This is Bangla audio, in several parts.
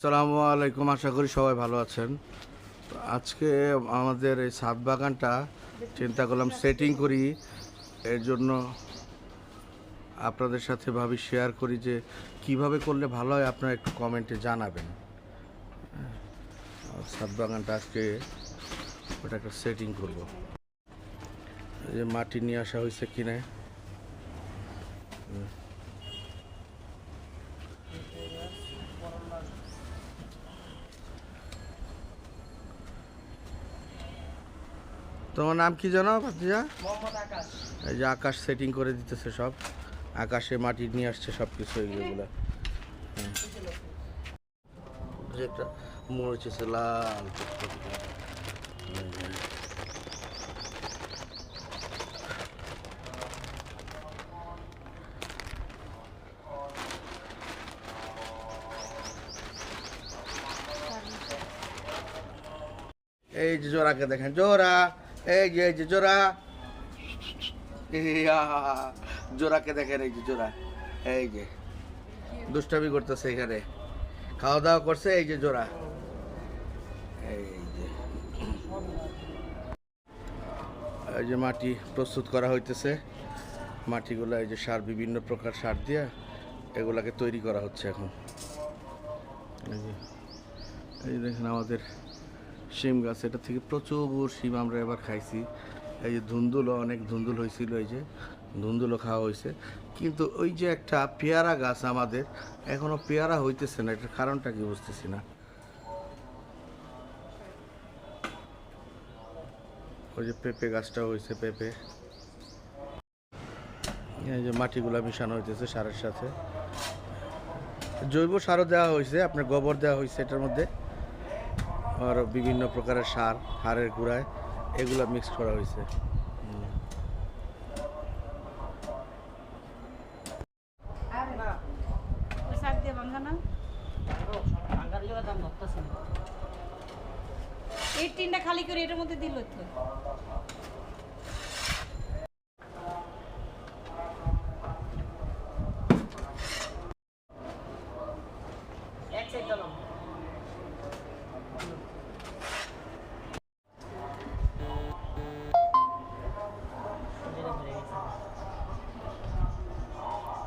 আসসালামু আলাইকুম, আশা করি সবাই ভালো আছেন। আজকে আমাদের এই ছাদ বাগানটা চিন্তা করলাম সেটিং করি। এর জন্য আপনাদের সাথে ভাবি শেয়ার করি যে কীভাবে করলে ভালো হয়, আপনারা একটু কমেন্টে জানাবেন। ছাদ বাগানটা আজকে ওটা একটা সেটিং করব। যে মাটি নিয়ে আসা হয়েছে কিনে। তোমার নাম কি জানো ভাতিজা? এই যে আকাশ সেটিং করে দিতেছে সব। আকাশে মাটি নিয়ে আসছে সব কিছু এইগুলো একটা মরেছে লাল এই যে। এই যে জোড়াকে দেখেন জোড়া এই যে এই যে, জোড়া। জোড়াকে দেখেন, এই যে, জোড়া। এই যে, দুষ্টামি করতেছে এখানে। খাওয়া দাওয়া করছে, এই যে, জোড়া। এই যে। এই যে মাটি প্রস্তুত করা হইতেছে। মাটিগুলো, এই যে সার, বিভিন্ন প্রকার সার দিয়ে এগুলাকে তৈরি করা হচ্ছে এখন। এই যে, এই দেখেন আমাদের শিম গাছ, এটা থেকে প্রচুর শিম আমরা এবার খাইছি। এই যে ধুন্দুলো অনেক ধুন্দুল হয়েছিল, এই যে ধুন্দুলো খাওয়া হয়েছে। কিন্তু ওই যে একটা পেয়ারা গাছ আমাদের, এখনও পেয়ারা হইতেছে না, এটার কারণটা কি বুঝতেছি না। ওই যে পেঁপে গাছটা হয়েছে, পেঁপে। এই যে মাটিগুলা মিশানো হইতেছে সারের সাথে। জৈব সারও দেওয়া হয়েছে, আপনার গোবর দেওয়া হয়েছে এটার মধ্যে। আর বিভিন্ন প্রকারের সার, হাড়ের গুঁড়ায় এগুলো মিক্স করা হয়েছে। এই টিনটা খালি করে এটার মধ্যে দিল তো।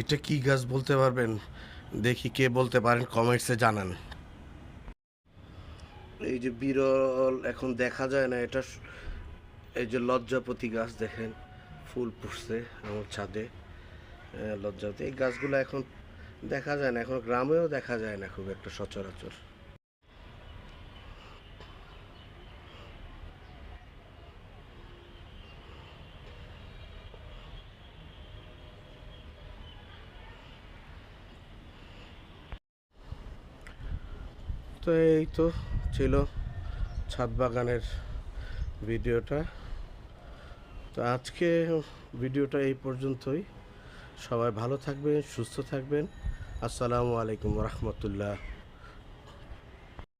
এটা কি গাছ বলতে পারবেন? দেখি কে বলতে পারেন কমেন্টসে জানান। এই যে বিরল, এখন দেখা যায় না, এটা এই যে লজ্জাপতি গাছ দেখেন, ফুল পুষছে আমার ছাদে লজ্জাপতি। এই গাছগুলো এখন দেখা যায় না, এখন গ্রামেও দেখা যায় না খুব একটা সচরাচর। তো এই তো ছিল ছাদ বাগানের ভিডিওটা। তো আজকে ভিডিওটা এই পর্যন্তই। সবাই ভালো থাকবেন, সুস্থ থাকবেন। আসসালামু আলাইকুম রহমতুল্লাহ।